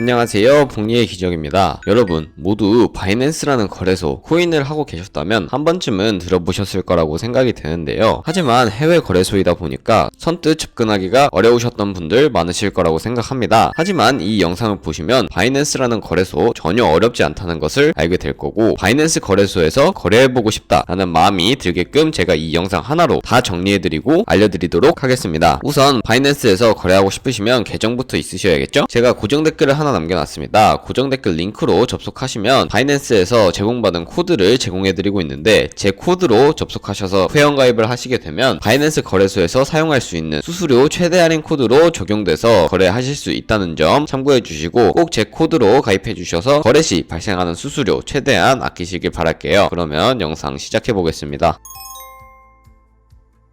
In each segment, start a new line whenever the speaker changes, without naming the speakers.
안녕하세요. 복리의 기적입니다. 여러분 모두 바이낸스라는 거래소 코인을 하고 계셨다면 한 번쯤은 들어보셨을 거라고 생각이 되는데요. 하지만 해외 거래소이다 보니까 선뜻 접근하기가 어려우셨던 분들 많으실 거라고 생각합니다. 하지만 이 영상을 보시면 바이낸스라는 거래소 전혀 어렵지 않다는 것을 알게 될 거고 바이낸스 거래소에서 거래해보고 싶다라는 마음이 들게끔 제가 이 영상 하나로 다 정리해드리고 알려드리도록 하겠습니다. 우선 바이낸스에서 거래하고 싶으시면 계정부터 있으셔야겠죠? 제가 고정 댓글을 하나 남겨놨습니다. 고정 댓글 링크로 접속하시면 바이낸스에서 제공받은 코드를 제공해드리고 있는데 제 코드로 접속하셔서 회원가입을 하시게 되면 바이낸스 거래소에서 사용할 수 있는 수수료 최대 할인 코드로 적용돼서 거래하실 수 있다는 점 참고해 주시고 꼭 제 코드로 가입해 주셔서 거래 시 발생하는 수수료 최대한 아끼시길 바랄게요. 그러면 영상 시작해 보겠습니다.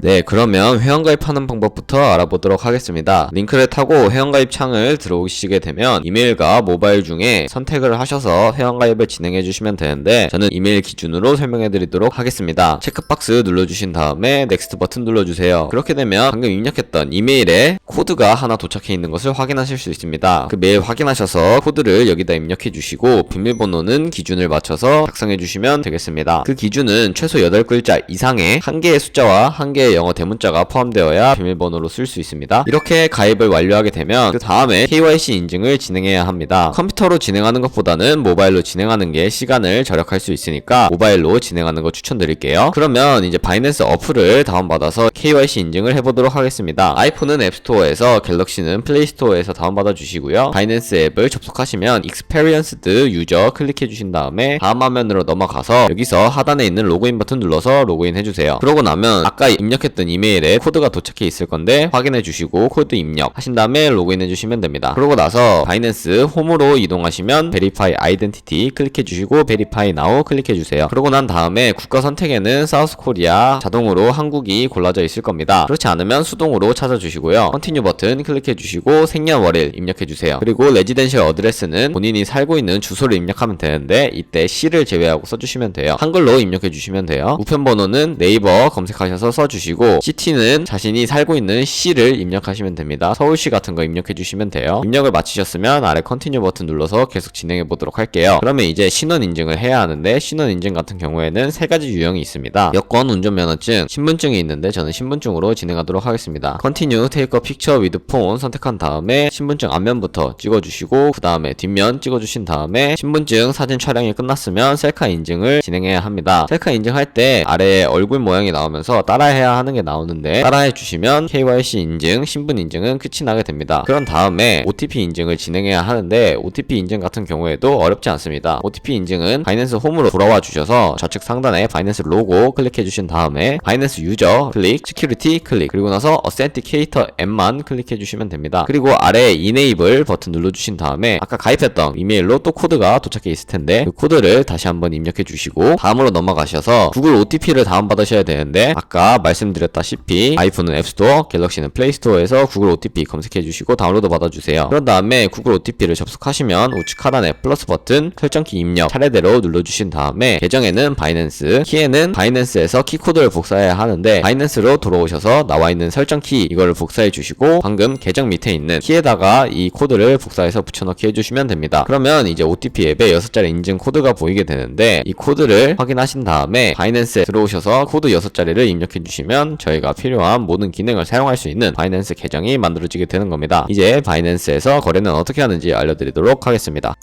네, 그러면 회원가입하는 방법부터 알아보도록 하겠습니다. 링크를 타고 회원가입 창을 들어오시게 되면 이메일과 모바일 중에 선택을 하셔서 회원가입을 진행해 주시면 되는데 저는 이메일 기준으로 설명해 드리도록 하겠습니다. 체크박스 눌러주신 다음에 넥스트 버튼 눌러주세요. 그렇게 되면 방금 입력했던 이메일에 코드가 하나 도착해 있는 것을 확인하실 수 있습니다. 그 메일 확인하셔서 코드를 여기다 입력해 주시고 비밀번호는 기준을 맞춰서 작성해 주시면 되겠습니다. 그 기준은 최소 8글자 이상의 한 개의 숫자와 한 개의 영어 대문자가 포함되어야 비밀번호로 쓸 수 있습니다. 이렇게 가입을 완료하게 되면 그 다음에 KYC 인증을 진행해야 합니다. 컴퓨터로 진행하는 것보다는 모바일로 진행하는 게 시간을 절약할 수 있으니까 모바일로 진행하는 거 추천드릴게요. 그러면 이제 바이낸스 어플을 다운받아서 KYC 인증을 해보도록 하겠습니다. 아이폰은 앱스토어에서 갤럭시는 플레이스토어에서 다운받아 주시고요. 바이낸스 앱을 접속하시면 Experienced 유저 클릭해 주신 다음에 다음 화면으로 넘어가서 여기서 하단에 있는 로그인 버튼 눌러서 로그인 해주세요. 그러고 나면 아까 입력 했던 이메일에 코드가 도착해 있을 건데 확인해 주시고 코드 입력 하신 다음에 로그인 해 주시면 됩니다. 그러고 나서 바이낸스 홈으로 이동하시면 Verify Identity 클릭해 주시고 Verify Now 클릭해 주세요. 그러고 난 다음에 국가 선택에는 사우스 코리아 자동으로 한국이 골라져 있을 겁니다. 그렇지 않으면 수동으로 찾아 주시고요. 컨티뉴 버튼 클릭해 주시고 생년월일 입력해 주세요. 그리고 레지덴셜 어드레스는 본인이 살고 있는 주소를 입력하면 되는데 이때 시를 제외하고 써주시면 돼요. 한글로 입력해 주시면 돼요. 우편 번호는 네이버 검색하셔서 써주시고 시티는 자신이 살고 있는 시를 입력하시면 됩니다. 서울시 같은 거 입력해 주시면 돼요. 입력을 마치셨으면 아래 컨티뉴 버튼 눌러서 계속 진행해 보도록 할게요. 그러면 이제 신원 인증을 해야 하는데 신원 인증 같은 경우에는 세 가지 유형이 있습니다. 여권, 운전면허증, 신분증이 있는데 저는 신분증으로 진행하도록 하겠습니다. 컨티뉴 테이크 픽처 위드 폰 선택한 다음에 신분증 앞면부터 찍어주시고 그 다음에 뒷면 찍어주신 다음에 신분증 사진 촬영이 끝났으면 셀카 인증을 진행해야 합니다. 셀카 인증할 때 아래에 얼굴 모양이 나오면서 따라해야 하는 게 나오는데 따라해 주시면 KYC 인증, 신분 인증은 끝이 나게 됩니다. 그런 다음에 OTP 인증을 진행해야 하는데 OTP 인증 같은 경우에도 어렵지 않습니다. OTP 인증은 바이낸스 홈으로 돌아와 주셔서 좌측 상단에 바이낸스 로고 클릭해 주신 다음에 바이낸스 유저 클릭, 시큐리티 클릭 그리고 나서 어센티케이터 앱만 클릭해 주시면 됩니다. 그리고 아래 이네이블 버튼 눌러 주신 다음에 아까 가입했던 이메일로 또 코드가 도착해 있을 텐데 그 코드를 다시 한번 입력해 주시고 다음으로 넘어가셔서 구글 OTP를 다운받으셔야 되는데 아까 말씀 드렸다시피 아이폰은 앱스토어, 갤럭시는 플레이스토어에서 구글 OTP 검색해 주시고 다운로드 받아주세요. 그런 다음에 구글 OTP를 접속하시면 우측 하단에 플러스 버튼 설정키 입력 차례대로 눌러주신 다음에 계정에는 바이낸스, 키에는 바이낸스에서 키코드를 복사해야 하는데 바이낸스로 돌아오셔서 나와 있는 설정키 이거를 복사해 주시고 방금 계정 밑에 있는 키에다가 이 코드를 복사해서 붙여넣기 해주시면 됩니다. 그러면 이제 OTP 앱에 6자리 인증 코드가 보이게 되는데 이 코드를 확인하신 다음에 바이낸스에 들어오셔서 코드 6자리를 입력해 주시면 저희가 필요한 모든 기능을 사용할 수 있는 바이낸스 계정이 만들어지게 되는 겁니다. 이제 바이낸스에서 거래는 어떻게 하는지 알려드리도록 하겠습니다.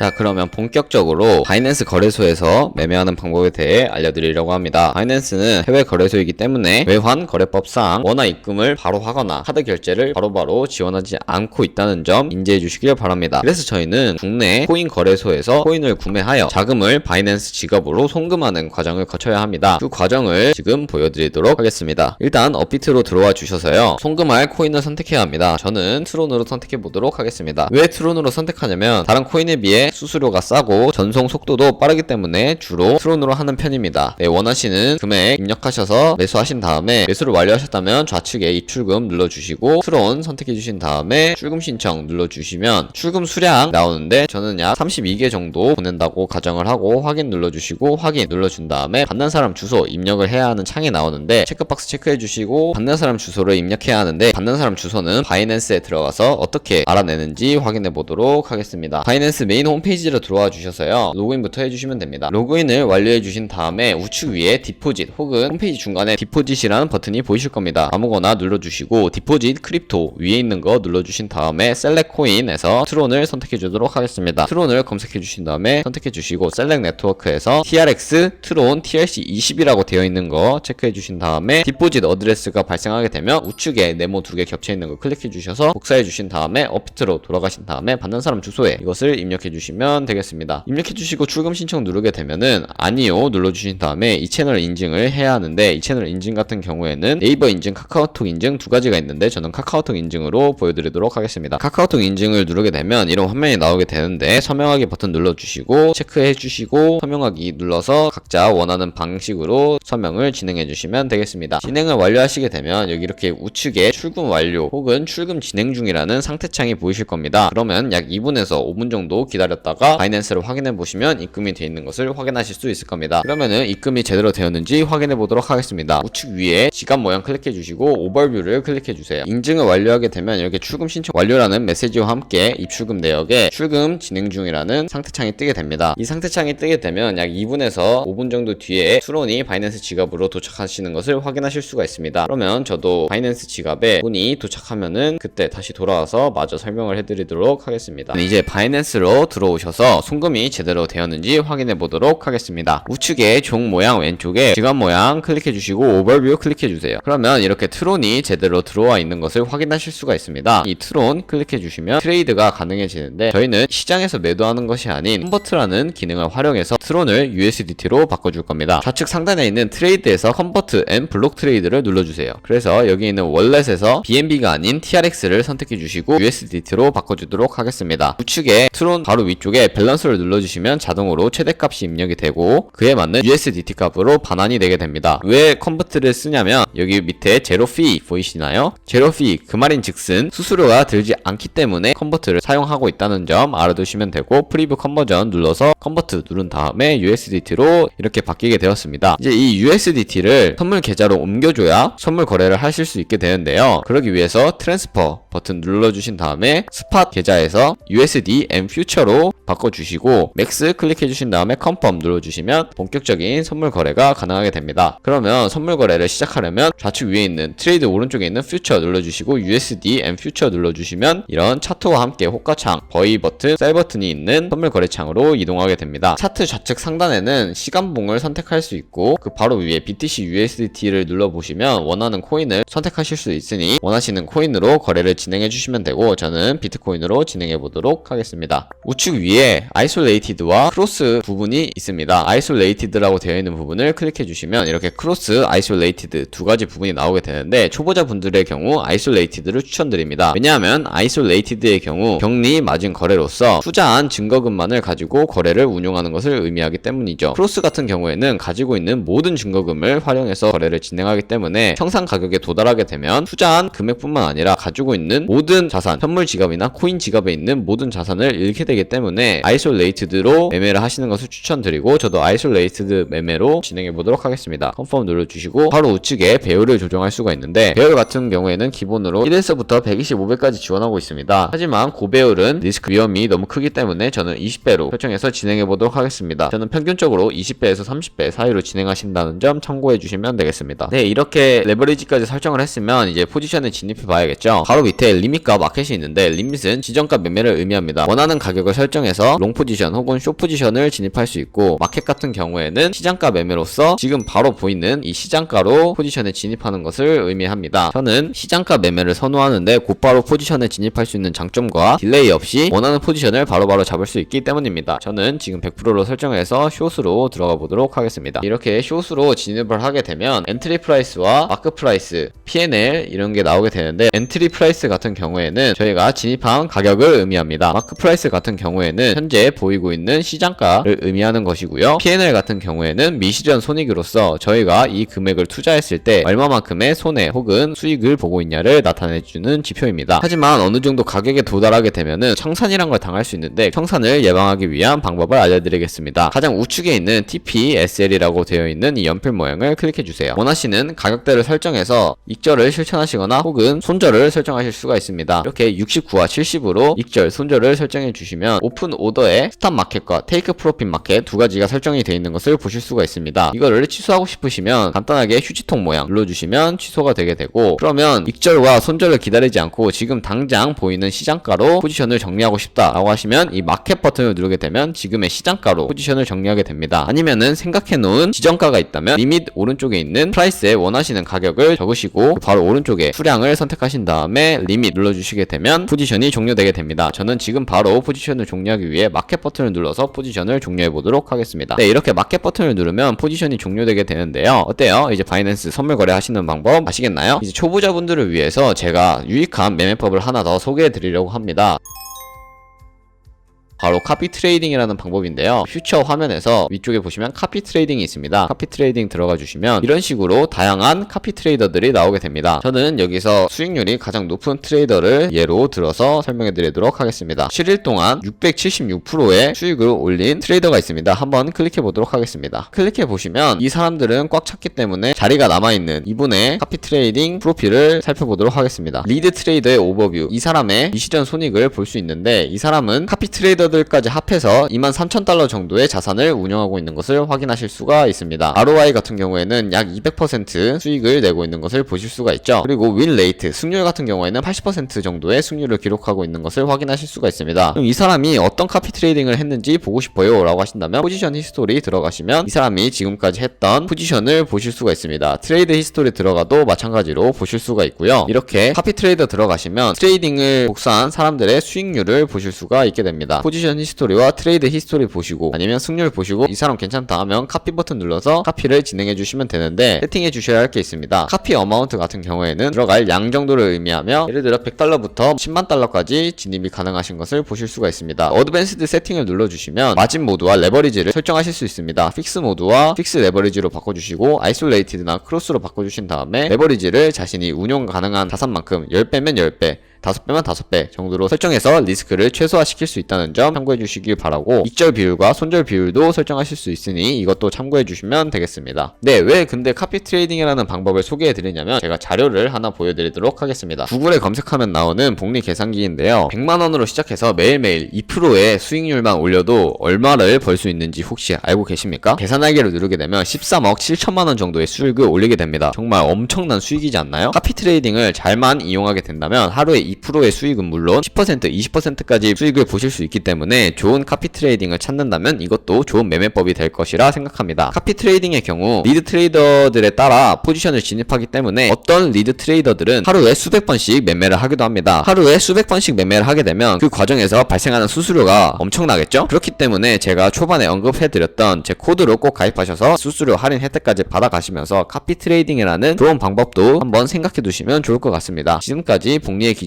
자 그러면 본격적으로 바이낸스 거래소에서 매매하는 방법에 대해 알려드리려고 합니다. 바이낸스는 해외 거래소이기 때문에 외환 거래법상 원화 입금을 바로 하거나 카드 결제를 바로바로 지원하지 않고 있다는 점 인지해 주시길 바랍니다. 그래서 저희는 국내 코인 거래소에서 코인을 구매하여 자금을 바이낸스 지갑으로 송금하는 과정을 거쳐야 합니다. 그 과정을 지금 보여드리도록 하겠습니다. 일단 업비트로 들어와 주셔서요. 송금할 코인을 선택해야 합니다. 저는 트론으로 선택해 보도록 하겠습니다. 왜 트론으로 선택하냐면 다른 코인에 비해 수수료가 싸고 전송 속도도 빠르기 때문에 주로 트론으로 하는 편입니다. 네, 원하시는 금액 입력하셔서 매수하신 다음에 매수를 완료하셨다면 좌측에 입출금 눌러주시고 트론 선택해주신 다음에 출금 신청 눌러주시면 출금 수량 나오는데 저는 약 32개 정도 보낸다고 가정을 하고 확인 눌러주시고 확인 눌러준 다음에 받는 사람 주소 입력을 해야 하는 창이 나오는데 체크박스 체크해주시고 받는 사람 주소를 입력해야 하는데 받는 사람 주소는 바이낸스에 들어가서 어떻게 알아내는지 확인해 보도록 하겠습니다. 바이낸스 메인 홈페이지로 들어와 주셔서요 로그인부터 해주시면 됩니다. 로그인을 완료해 주신 다음에 우측 위에 디포짓 혹은 홈페이지 중간에 디포짓이라는 버튼이 보이실 겁니다. 아무거나 눌러주시고 디포짓 크립토 위에 있는 거 눌러주신 다음에 셀렉 코인에서 트론을 선택해 주도록 하겠습니다. 트론을 검색해 주신 다음에 선택해 주시고 셀렉 네트워크에서 TRX 트론 TRC 20이라고 되어 있는 거 체크해 주신 다음에 디포짓 어드레스가 발생하게 되면 우측에 네모 두 개 겹쳐 있는 거 클릭해 주셔서 복사해 주신 다음에 업트로 돌아가신 다음에 받는 사람 주소에 이것을 입력해 주시면 되겠습니다. 입력해 주시고 출금 신청 누르게 되면은 아니요 눌러 주신 다음에 이 채널 인증을 해야 하는데 이 채널 인증 같은 경우에는 네이버 인증, 카카오톡 인증 두 가지가 있는데 저는 카카오톡 인증으로 보여드리도록 하겠습니다. 카카오톡 인증을 누르게 되면 이런 화면이 나오게 되는데 서명하기 버튼 눌러 주시고 체크해 주시고 서명하기 눌러서 각자 원하는 방식으로 서명을 진행해 주시면 되겠습니다. 진행을 완료하시게 되면 여기 이렇게 우측에 출금 완료 혹은 출금 진행 중이라는 상태 창이 보이실 겁니다. 그러면 약 2분에서 5분 정도 기다 렸다가 바이낸스를 확인해 보시면 입금이 되어 있는 것을 확인하실 수 있을 겁니다. 그러면은 입금이 제대로 되었는지 확인해 보도록 하겠습니다. 우측 위에 지갑 모양 클릭해 주시고 오버뷰를 클릭해 주세요. 인증을 완료하게 되면 이렇게 출금 신청 완료라는 메시지와 함께 입출금 내역에 출금 진행 중이라는 상태 창이 뜨게 됩니다. 이 상태 창이 뜨게 되면 약 2분에서 5분 정도 뒤에 수론이 바이낸스 지갑으로 도착하시는 것을 확인하실 수가 있습니다. 그러면 저도 바이낸스 지갑에 돈이 도착하면은 그때 다시 돌아와서 마저 설명을 해드리도록 하겠습니다. 이제 바이낸스로 들어 오셔서 송금이 제대로 되었는지 확인해 보도록 하겠습니다. 우측에 종 모양 왼쪽에 지갑 모양 클릭해 주시고 오버뷰 클릭해 주세요. 그러면 이렇게 트론이 제대로 들어와 있는 것을 확인하실 수가 있습니다. 이 트론 클릭해 주시면 트레이드가 가능해지는데 저희는 시장에서 매도하는 것이 아닌 컨버트라는 기능을 활용해서 트론을 USDT로 바꿔줄 겁니다. 좌측 상단에 있는 트레이드에서 컨버트 앤 블록 트레이드를 눌러주세요. 그래서 여기 있는 월렛에서 BNB가 아닌 TRX를 선택해 주시고 USDT로 바꿔주도록 하겠습니다. 우측에 트론 바로 위쪽에 밸런스를 눌러주시면 자동으로 최대값이 입력이 되고 그에 맞는 USDT 값으로 반환이 되게 됩니다. 왜 컨버트를 쓰냐면 여기 밑에 제로 피 보이시나요? 제로 피그 말인 즉슨 수수료가 들지 않기 때문에 컨버트를 사용하고 있다는 점 알아두시면 되고 프리뷰 컨버전 눌러서 컨버트 누른 다음에 USDT로 이렇게 바뀌게 되었습니다. 이제 이 USDT를 선물 계좌로 옮겨줘야 선물 거래를 하실 수 있게 되는데요. 그러기 위해서 트랜스퍼 버튼 눌러주신 다음에 스팟 계좌에서 USD and Future로 바꿔주시고 맥스 클릭해주신 다음에 컨펌 눌러주시면 본격적인 선물 거래가 가능하게 됩니다. 그러면 선물 거래를 시작하려면 좌측 위에 있는 트레이드 오른쪽에 있는 Future 눌러주시고 USD and Future 눌러주시면 이런 차트와 함께 호가창, 버이 버튼, 셀 버튼이 있는 선물 거래 창으로 이동하게 됩니다. 차트 좌측 상단에는 시간봉을 선택할 수 있고 그 바로 위에 BTC USDT를 눌러보시면 원하는 코인을 선택하실 수 있으니 원하시는 코인으로 거래를 진행해 주시면 되고 저는 비트코인으로 진행해 보도록 하겠습니다. 우측 위에 아이솔레이티드와 크로스 부분이 있습니다. 아이솔레이티드라고 되어 있는 부분을 클릭해 주시면 이렇게 크로스 아이솔레이티드 두 가지 부분이 나오게 되는데 초보자 분들의 경우 아이솔레이티드를 추천드립니다. 왜냐하면 아이솔레이티드의 경우 격리 맞은 거래로서 투자한 증거금만을 가지고 거래를 운용하는 것을 의미하기 때문이죠. 크로스 같은 경우에는 가지고 있는 모든 증거금을 활용해서 거래를 진행하기 때문에 평상 가격에 도달하게 되면 투자한 금액뿐만 아니라 가지고 있는 모든 자산, 현물 지갑이나 코인 지갑에 있는 모든 자산을 잃게 되기 때문에 아이솔레이티드로 매매를 하시는 것을 추천드리고 저도 아이솔레이티드 매매로 진행해 보도록 하겠습니다. 컨펌 눌러주시고 바로 우측에 배율을 조정할 수가 있는데 배율 같은 경우에는 기본으로 1에서부터 125배까지 지원하고 있습니다. 하지만 고배율은 리스크 위험이 너무 크기 때문에 저는 20배로 설정해서 진행해 보도록 하겠습니다. 저는 평균적으로 20배에서 30배 사이로 진행하신다는 점 참고해 주시면 되겠습니다. 네, 이렇게 레버리지까지 설정을 했으면 이제 포지션에 진입해 봐야겠죠. 바로 밑에 리밋과 마켓이 있는데 리밋은 지정가 매매를 의미합니다. 원하는 가격을 설정해서 롱 포지션 혹은 쇼 포지션을 진입할 수 있고 마켓 같은 경우에는 시장가 매매로서 지금 바로 보이는 이 시장가로 포지션에 진입하는 것을 의미합니다. 저는 시장가 매매를 선호하는데 곧바로 포지션에 진입할 수 있는 장점과 딜레이 없이 원하는 포지션을 바로바로 잡을 수 있기 때문입니다. 저는 지금 100%로 설정해서 숏으로 들어가 보도록 하겠습니다. 이렇게 숏으로 진입을 하게 되면 엔트리 프라이스와 마크 프라이스, P&L 이런 게 나오게 되는데 엔트리 프라이스 같은 경우에는 저희가 진입한 가격을 의미합니다. 마크 프라이스 같은 경우에는 현재 보이고 있는 시장가를 의미하는 것이고요. P&L 같은 경우에는 미실현 손익으로서 저희가 이 금액을 투자했을 때 얼마만큼의 손해 혹은 수익을 보고 있냐를 나타내주는 지표입니다. 하지만 어느 정도 가격에 도달하게 되면은 청산이란 걸 당할 수 있는데 청산을 예방하기 위한 방법을 알려드리겠습니다. 가장 우측에 있는 TPSL이라고 되어 있는 이 연필 모양을 클릭해 주세요. 원하시는 가격대를 설정해서 익절을 실천하시거나 혹은 손절을 설정하실 수가 있습니다. 이렇게 69와 70으로 익절, 손절을 설정해 주시면 오픈 오더에 스탑 마켓과 테이크 프로핏 마켓 두 가지가 설정이 되어 있는 것을 보실 수가 있습니다. 이거를 취소하고 싶으시면 간단하게 휴지통 모양 눌러주시면 취소가 되게 되고 그러면 익절과 손절을 기다리지 않고 지금 당장 보이는 시장가로 포지션을 정리하고 싶다라고 하시면 이 마켓 버튼을 누르게 되면 지금의 시장가로 포지션을 정리하게 됩니다. 아니면은 생각해 놓은 지정가가 있다면 리밋 오른쪽에 있는 프라이스에 원하시는 가격을 적으시고 바로 오른쪽에 수량을 선택하신 다음에 리밋 눌러주시게 되면 포지션이 종료되게 됩니다. 저는 지금 바로 포지션을 종료하기 위해 마켓 버튼을 눌러서 포지션을 종료해 보도록 하겠습니다. 네, 이렇게 마켓 버튼을 누르면 포지션이 종료되게 되는데요. 어때요? 이제 바이낸스 선물 거래 하시는 방법 아시겠나요? 이제 초보자분들을 위해서 제가 유익한 매매법을 하나 더 소개해 드리려고 합니다. 바로 카피 트레이딩이라는 방법인데요. 퓨처 화면에서 위쪽에 보시면 카피 트레이딩이 있습니다. 카피 트레이딩 들어가 주시면 이런 식으로 다양한 카피 트레이더들이 나오게 됩니다. 저는 여기서 수익률이 가장 높은 트레이더를 예로 들어서 설명해 드리도록 하겠습니다. 7일 동안 676%의 수익을 올린 트레이더가 있습니다. 한번 클릭해 보도록 하겠습니다. 클릭해 보시면 이 사람들은 꽉 찼기 때문에 자리가 남아있는 이분의 카피 트레이딩 프로필을 살펴보도록 하겠습니다. 리드 트레이더의 오버뷰 이 사람의 이시전 손익을 볼 수 있는데 이 사람은 카피 트레이더 트레이더들까지 합해서 23,000달러 정도의 자산을 운영하고 있는 것을 확인하실 수가 있습니다. ROI 같은 경우에는 약 200% 수익을 내고 있는 것을 보실 수가 있죠. 그리고 윈 레이트, 승률 같은 경우에는 80% 정도의 승률을 기록하고 있는 것을 확인하실 수가 있습니다. 그럼 이 사람이 어떤 카피 트레이딩을 했는지 보고 싶어요 라고 하신다면 포지션 히스토리 들어가시면 이 사람이 지금까지 했던 포지션을 보실 수가 있습니다. 트레이드 히스토리 들어가도 마찬가지로 보실 수가 있고요. 이렇게 카피 트레이더 들어가시면 트레이딩을 복사한 사람들의 수익률을 보실 수가 있게 됩니다. 포지 션 히스토리와 트레이드 히스토리 보시고 아니면 승률 보시고 이 사람 괜찮다 하면 카피 버튼 눌러서 카피를 진행해 주시면 되는데 세팅해 주셔야 할 게 있습니다. 카피 어마운트 같은 경우에는 들어갈 양 정도를 의미하며 예를 들어 100달러부터 10만 달러까지 진입이 가능하신 것을 보실 수가 있습니다. 어드밴스드 세팅을 눌러주시면 마진 모드와 레버리지를 설정하실 수 있습니다. 픽스 모드와 픽스 레버리지로 바꿔주시고 아이솔레이티드나 크로스로 바꿔주신 다음에 레버리지를 자신이 운용 가능한 자산만큼 10배면 10배 다섯 배만 다섯 배 정도로 설정해서 리스크를 최소화시킬 수 있다는 점 참고해 주시길 바라고 익절 비율과 손절 비율도 설정하실 수 있으니 이것도 참고해 주시면 되겠습니다. 네, 왜 근데 카피 트레이딩이라는 방법을 소개해 드리냐면 제가 자료를 하나 보여드리도록 하겠습니다. 구글에 검색하면 나오는 복리 계산기인데요. 100만 원으로 시작해서 매일매일 2%의 수익률만 올려도 얼마를 벌 수 있는지 혹시 알고 계십니까? 계산하기를 누르게 되면 13억 7천만 원 정도의 수익을 올리게 됩니다. 정말 엄청난 수익이지 않나요? 카피 트레이딩을 잘만 이용하게 된다면 하루에 2%의 수익은 물론 10% 20%까지 수익을 보실 수 있기 때문에 좋은 카피 트레이딩을 찾는다면 이것도 좋은 매매법이 될 것이라 생각합니다. 카피 트레이딩의 경우 리드 트레이더들에 따라 포지션을 진입하기 때문에 어떤 리드 트레이더들은 하루에 수백 번씩 매매를 하기도 합니다. 하루에 수백 번씩 매매를 하게 되면 그 과정에서 발생하는 수수료가 엄청나겠죠? 그렇기 때문에 제가 초반에 언급해드렸던 제 코드로 꼭 가입하셔서 수수료 할인 혜택까지 받아가시면서 카피 트레이딩이라는 좋은 방법도 한번 생각해 두시면 좋을 것 같습니다. 지금까지 복리의 기